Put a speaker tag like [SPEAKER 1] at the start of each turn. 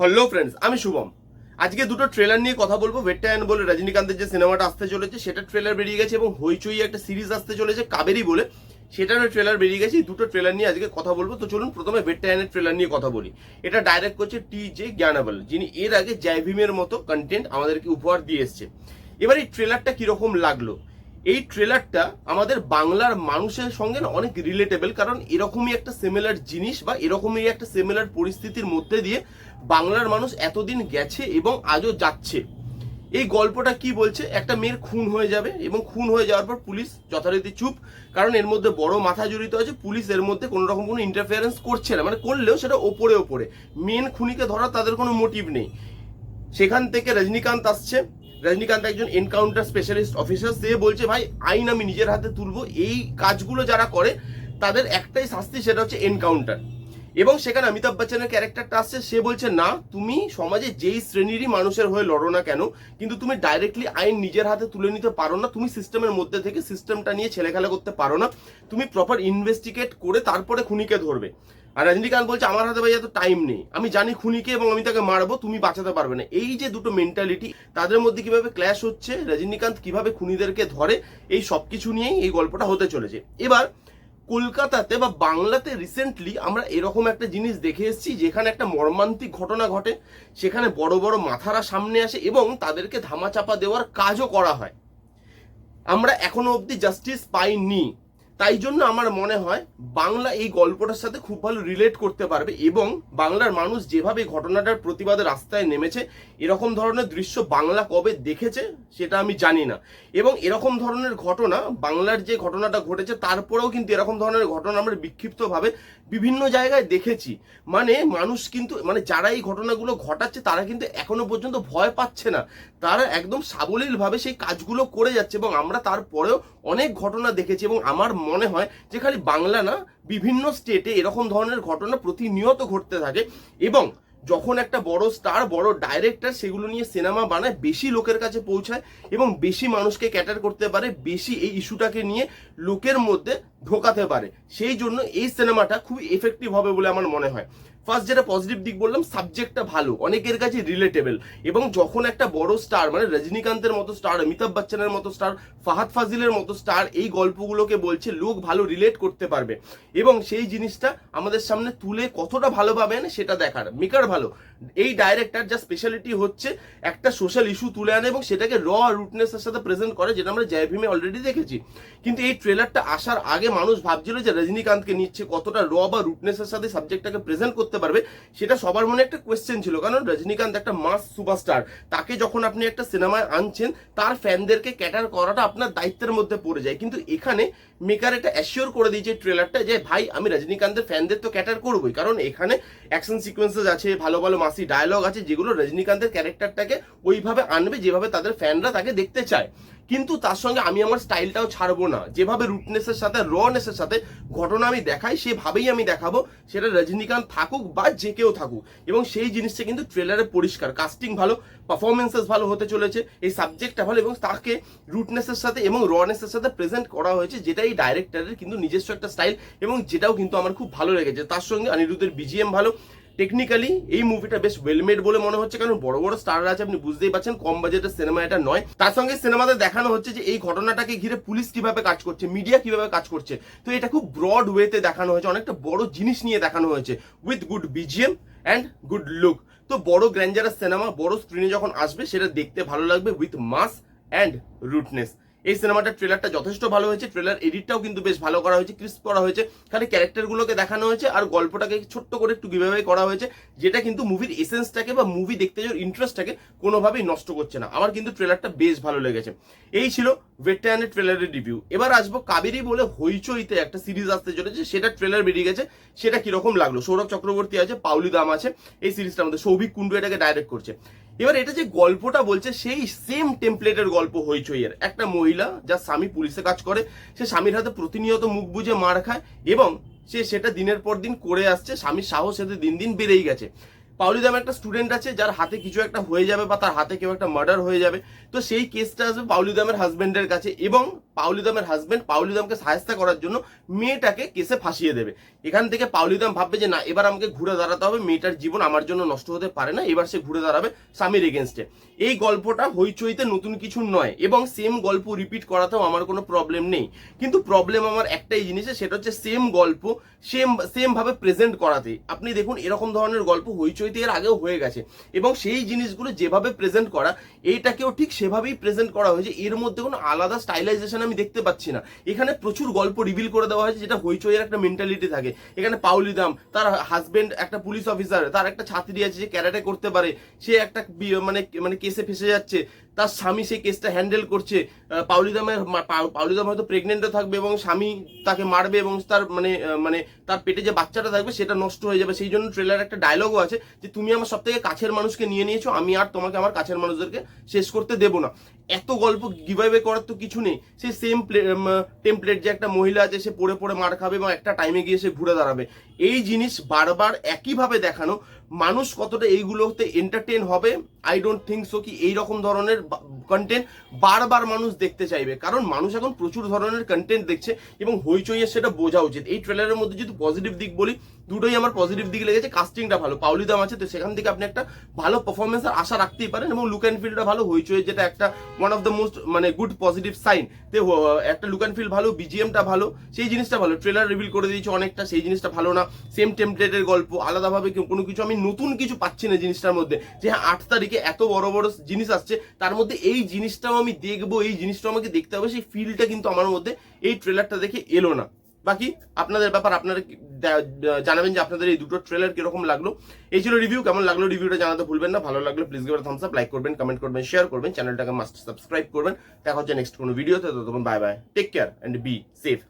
[SPEAKER 1] Hello friends আমি শুভম। আজকে দুটো ট্রেলার নিয়ে কথা বলব। ভেট্টায়ন বলে রজনীকান্তের যে সিনেমাটা আসতে চলেছে, সেটা ট্রেলার বেরিয়ে গেছে এবং হইচই একটা সিরিজ আসতে চলেছে, কাবেরি বলে। সেটারও ট্রেলার বেরিয়ে গেছে। দুটো ট্রেলার নিয়ে আজকে কথা বলব। তো চলুন প্রথমে ভেট্টায়নের ট্রেলার নিয়ে কথা বলি। এটা ডাইরেক্ট করছে টি জে জ্ঞানাবল যিনি এর আগে জয় ভীমের মতো কন্টেন্ট আমাদেরকে উপহার দিয়ে এসছে। এবার এই ট্রেলারটা কীরকম লাগল? এই ট্রেলারটা আমাদের বাংলার মানুষের সঙ্গে অনেক রিলেটেবল কারণ এরকমই একটা সিমিলার জিনিস বা এরকমই একটা সিমিলার পরিস্থিতির মধ্যে দিয়ে বাংলার মানুষ এতদিন গেছে এবং আজও যাচ্ছে। এই গল্পটা কি বলছে? একটা মেয়ের খুন হয়ে যাবে এবং খুন হয়ে যাওয়ার পর পুলিশ যথারীতি চুপ, কারণ এর মধ্যে বড় মাথা জড়িত আছে, পুলিশ এর মধ্যে কোনো রকম কোনো ইন্টারফিয়ারেন্স করছে না। মানে করলেও সেটা ওপরে ওপরে। মেন খুনিকে ধরার তাদের কোনো মোটিভ নেই। সেখান থেকে রজনীকান্ত আসছে রজনীকান্ত একজন এনকাউন্টার স্পেশালিস্ট অফিসার সে বলছে, ভাই, আইন আমি নিজের হাতে তুলবো। এই কাজগুলো যারা করে, তাদের একটাই শাস্তি, সেটা হচ্ছে এনকাউন্টার এবং সেখানে অমিতাভ বচ্চনের ক্যারেক্টারটা আসছে, সে বলছে, না, তুমি সমাজে যেই শ্রেণীরই মানুষের হয়ে লড়ো না কেন, কিন্তু তুমি ডাইরেক্টলি আইন নিজের হাতে তুলে নিতে পারো না, তুমি সিস্টেমের মধ্যে থেকে সিস্টেমটা নিয়ে ছেলেখেলা করতে পারো না, তুমি প্রপার ইনভেস্টিগেট করে তারপরে খুনিকে ধরবে। আর রজনীকান্ত বলছে, আমার হাতে ভাই এত টাইম নেই। আমি জানি খুনিকে এবং আমি তাকে মারবো, তুমি বাঁচাতে পারবে না। এই যে দুটো মেন্টালিটি তাদের মধ্যে কীভাবে ক্ল্যাশ হচ্ছে, রজনীকান্ত কীভাবে খুনিদেরকে ধরে, এই সবকিছু নিয়েই এই গল্পটা হতে চলেছে। এবার, কলকাতাতে বা বাংলাতে রিসেন্টলি আমরা এরকম একটা জিনিস দেখে এসেছি, যেখানে একটা মর্মান্তিক ঘটনা ঘটে, সেখানে বড় বড় মাথারা সামনে আসে এবং তাদেরকে ধামাচাপা দেওয়ার কাজও করা হয়। আমরা এখনও অবধি জাস্টিস পাইনি। তাই জন্য আমার মনে হয় বাংলা এই গল্পটার সাথে খুব ভালো রিলেট করতে পারবে এবং বাংলার মানুষ যেভাবে ঘটনাটার প্রতিবাদে রাস্তায় নেমেছে, এরকম ধরনের দৃশ্য বাংলা কবে দেখেছে সেটা আমি জানি না। এবং এরকম ধরনের ঘটনা, বাংলার যে ঘটনাটা ঘটেছে তারপরেও কিন্তু এরকম ধরনের ঘটনা আমরা বিক্ষিপ্তভাবে বিভিন্ন জায়গায় দেখেছি। মানে মানুষ কিন্তু মানে যারা এই ঘটনাগুলো ঘটাচ্ছে তারা কিন্তু এখনও পর্যন্ত ভয় পাচ্ছে না। তারা একদম সাবলীলভাবে সেই কাজগুলো করে যাচ্ছে এবং আমরা তারপরেও অনেক ঘটনা দেখেছি এবং আমার মনে হয় যে খালি বাংলা না, বিভিন্ন স্টেটে এরকম ধরনের ঘটনা প্রতিনিয়ত ঘটতে থাকে এবং যখন একটা বড় স্টার বড় ডাইরেক্টর সেগুলো নিয়ে সিনেমা বানায়, বেশি লোকের কাছে পৌঁছায় এবং বেশি মানুষকে ক্যাটার করতে পারে, বেশি এই ইস্যুটাকে নিয়ে লোকের মধ্যে ঢোকাতে পারে। সেই জন্য এই সিনেমাটা খুব এফেক্টিভ হবে বলে আমার মনে হয়। ফার্স্ট যেটা পজিটিভ দিক বললাম সাবজেক্টটা ভালো, অনেকের কাছে রিলেটেবল এবং যখন একটা বড় স্টার মানে রজনীকান্তের মতো স্টার অমিতাভ বচ্চনের মতো স্টার ফাহাদ ফাজিলের মতো স্টার এই গল্পগুলোকে বলছে, লোক ভালো রিলেট করতে পারবে। এবং সেই জিনিসটা আমাদের সামনে তুলে কতটা ভালো পাবেন সেটা দেখার। মেকার ভালো। এই ডাইরেক্টর যা স্পেশালিটি হচ্ছে, একটা সোশ্যাল ইস্যু তুলে আনে এবং সেটাকে র রুটনেসের সাথে প্রেজেন্ট করে, যেটা আমরা জয় ভীমে অলরেডি দেখেছি। কিন্তু এই ট্রেলারটা আসার আগে মানুষ ভাবছিল যে রজনীকান্তকে নিচ্ছে কতটা র বা রুটনেসের সাথে সাবজেক্টটাকে প্রেজেন্ট করতে পারবে, সেটা সবার মনে একটা কোয়েশ্চেন ছিল। কারণ রজনীকান্ত একটা মাস সুপারস্টার তাকে যখন আপনি একটা সিনেমায় আনছেন, তার ফ্যানদেরকে ক্যাটার করাটা আপনার দায়িত্বের মধ্যে পড়ে যায়। কিন্তু এখানে মেকার এটা অ্যাসিওর করে দিয়েছে ট্রেলারটা যে, ভাই, আমি রজনীকান্তের ফ্যানদের তো ক্যাটার করবোই। কারণ এখানে অ্যাকশন সিকোয়েন্সেস আছে, ভালো ভালো মাসি ডায়লগ আছে, যেগুলো রজনীকান্তের ক্যারেক্টারটাকে ওইভাবে আনবে, যেভাবে তাদের ফ্যানরা তাকে দেখতে চায়। কিন্তু তার সঙ্গে আমি আমার স্টাইলটাও ছাড়বো না। যেভাবে রুটনেসের সাথে রনেসের সাথে ঘটনা আমি দেখাই, সেভাবেই আমি দেখাবো। সেটা রজনীকান্ত থাকুক বা যে কেউ থাকুক। এবং সেই জিনিসটা কিন্তু ট্রেলারে পরিষ্কার। কাস্টিং ভালো পারফরমেন্সেস ভালো হতে চলেছে। এই সাবজেক্টটা ভালো এবং তাকে রুটনেসের সাথে এবং রনেসের সাথে প্রেজেন্ট করা হয়েছে যেটা এই ডাইরেক্টরের কিন্তু নিজস্ব একটা স্টাইল এবং যেটাও কিন্তু আমার খুব ভালো লেগেছে। তার সঙ্গে অনিরুদ্ধের বিজিএম ভালো টেকনিক্যালি এই মুভিটা বেশ ওয়েলমেড বলে মনে হচ্ছে, কারণ বড় বড় স্টাররা আছে, আপনি বুঝতেই পারছেন কম বাজেটের সিনেমা এটা নয়। তার সঙ্গে সিনেমাতে দেখানো হচ্ছে যে, এই ঘটনাটাকে ঘিরে পুলিশ কীভাবে কাজ করছে মিডিয়া কীভাবে কাজ করছে। তো এটা খুব ব্রড ওয়েতে দেখানো হয়েছে, অনেকটা বড় জিনিস নিয়ে দেখানো হয়েছে with good BGM and good look তো বড় গ্র্যান্ডারের সিনেমা বড় স্ক্রিনে যখন আসবে, সেটা দেখতে ভালো লাগবে উইথ মাস অ্যান্ড রুটনেস এই সিনেমাটার ট্রেলারটা যথেষ্ট ভালো হয়েছে। ট্রেলার এডিটটাও কিন্তু বেশ ভালো করা হয়েছে ক্রিস্প করা হয়েছে। খালি ক্যারেক্টারগুলোকে দেখানো হয়েছে আর গল্পটাকে ছোট্ট করে একটু কীভাবে করা হয়েছে, যেটা কিন্তু মুভির এসেন্সটাকে বা মুভি দেখতে যাওয়ার ইন্টারেস্টটাকে কোনোভাবেই নষ্ট করছে না। আমার কিন্তু ট্রেলারটা বেশ ভালো লেগেছে। এই ছিল ভেট্টায়ানের ট্রেলারের রিভিউ এবার আসব কাবেরি বলে হইচইতে একটা সিরিজ আসতে চলেছে, সেটা ট্রেলার বেরিয়ে গেছে, সেটা কীরকম লাগল? সৌরভ চক্রবর্তী আছে পাউলি দাম আছে। এই সিরিজটার মধ্যে সৌভিক কুণ্ডু এটাকে ডাইরেক্ট করছে। এবার এটা যে গল্পটা বলছে, সেই সেম টেমপ্লেটের গল্প হইচইয়ের। একটা মহিলা যার স্বামী পুলিশে কাজ করে, সে স্বামীর হাতে প্রতিনিয়ত মুখ বুঝে মার খায় এবং সে সেটা দিনের পর দিন করে আসছে, স্বামীর সাহস এতে দিন দিন বেড়েই গেছে। পাউলি দাম একটা স্টুডেন্ট আছে, যার হাতে কিছু একটা হয়ে যাবে বা তার হাতে কেউ একটা মার্ডার হয়ে যাবে। তো সেই কেসটা আসবে পাউলি দামের হাজবেন্ডের কাছে এবং পাউলিদামের হাজবেন্ড পাউলিদামকে সাহায্য করার জন্য মেয়েটাকে কেসে ফাঁসিয়ে দেবে। এখান থেকে পাউলিদাম ভাববে যে, না, এবার আমাকে ঘুরে দাঁড়াতে হবে, মেয়েটার জীবন আমার জন্য নষ্ট হতে পারে না, এবার সে ঘুরে দাঁড়াবে স্বামীর এগেনস্টে এই গল্পটা হইচইতে নতুন কিছু নয় এবং সেম গল্প রিপিট করাতেও আমার কোনো প্রবলেম নেই। কিন্তু প্রবলেম আমার একটাই জিনিসে সেটা হচ্ছে সেম গল্প সেম সেম ভাবে প্রেজেন্ট করাতে। আপনি দেখুন, এরকম ধরনের গল্প হইচইতে এর আগেও হয়ে গেছে এবং সেই জিনিসগুলো যেভাবে প্রেজেন্ট করা, এইটাকেও ঠিক সেভাবেই প্রেজেন্ট করা হয়েছে। এর মধ্যে কোনো আলাদা স্টাইলাইজেশন আমি দেখতে পাচ্ছি না। এখানে প্রচুর গল্প রিভিল করে দেওয়া হয়েছে, যেটা হইচইয়ের একটা মেন্টালিটি থাকে। এখানে পাউলি দাম তার হাজবেন্ড একটা পুলিশ অফিসার তার একটা ছাত্রী আছে, যে ক্যারাটে করতে পারে। সে একটা মানে মানে কেসে ফেসে যাচ্ছে। তার স্বামী সেই কেসটা হ্যান্ডেল করছে। পাউলিদামের পাউলিদাম হয়তো প্রেগনেন্টও থাকবে এবং স্বামী তাকে মারবে এবং তার মানে মানে তার পেটে যে বাচ্চাটা থাকবে সেটা নষ্ট হয়ে যাবে। সেই জন্য ট্রেলার একটা ডায়লগও আছে যে, তুমি আমার সব থেকে কাছের মানুষকে নিয়ে নিয়েছো, আমি আর তোমাকে আমার কাছের মানুষদেরকে শেষ করতে দেবো না। এত গল্প গিভাইবে করার তো কিছু নেই। সে সেম টেমপ্লেট যে একটা মহিলা আছে, সে পড়ে পড়ে মার খাবে এবং একটা টাইমে গিয়ে সে ঘুরে দাঁড়াবে। এই জিনিস বারবার একইভাবে দেখানো। মানুষ কতটা এইগুলোতে এন্টারটেন হবে? আই ডোন্ট থিঙ্ক সো কি এই রকম ধরনের কন্টেন্ট বারবার মানুষ দেখতে চাইবে। কারণ মানুষ এখন প্রচুর ধরনের কন্টেন্ট দেখছে এবং হইচইয়ের সেটা বোঝা উচিত। এই ট্রেলারের মধ্যে যদি পজিটিভ দিক বলি দুটোই আমার পজিটিভ দিক লেগেছে কাস্টিংটা ভালো। পাউলি দাম আছে, তো সেখান থেকে আপনি একটা ভালো পারফরমেন্সের আশা রাখতেই পারেন এবং লুক অ্যান্ড ফিলটা ভালো। হইচইয়ের যেটা একটা ওয়ান অফ দ্য মোস্ট মানে গুড পজিটিভ সাইন তে একটা লুক অ্যান্ড ফিল ভালো বিজিএমটা ভালো, সেই জিনিসটা ভালো। ট্রেলার রিভিল করে দিয়েছে অনেকটা, সেই জিনিসটা ভালো না। সেম টেমপ্লেটের গল্প, আলাদাভাবে কোনো কিছু, আমি নতুন কিছু পাচ্ছি না জিনিসটার মধ্যে। যে হ্যাঁ আট তারিখে এত বড় বড় জিনিস আসছে, তার মধ্যে এই জিনিসটাও আমি দেখব, এই জিনিসটাও আমাকে দেখতে হবে, সেই ফিলটা কিন্তু আমার মধ্যে এই ট্রেলারটা দেখে এলো না। বাকি আপনাদের ব্যাপার, আপনারা জানাবেন যে আপনাদের এই দুটো ট্রেলার কীরকম লাগল। এই ছিল রিভিউ কেমন লাগল রিভিউটা জানাতে ভুলবেন না। ভালো লাগলে please give thumbs up like করবেন কমেন্ট করবেন শেয়ার করবেন চ্যানেলটাকে মাস্ট সাবস্ক্রাইব করবেন। দেখা হচ্ছে নেক্সট কোনো ভিডিওতে ততক্ষণ bye bye take care and be safe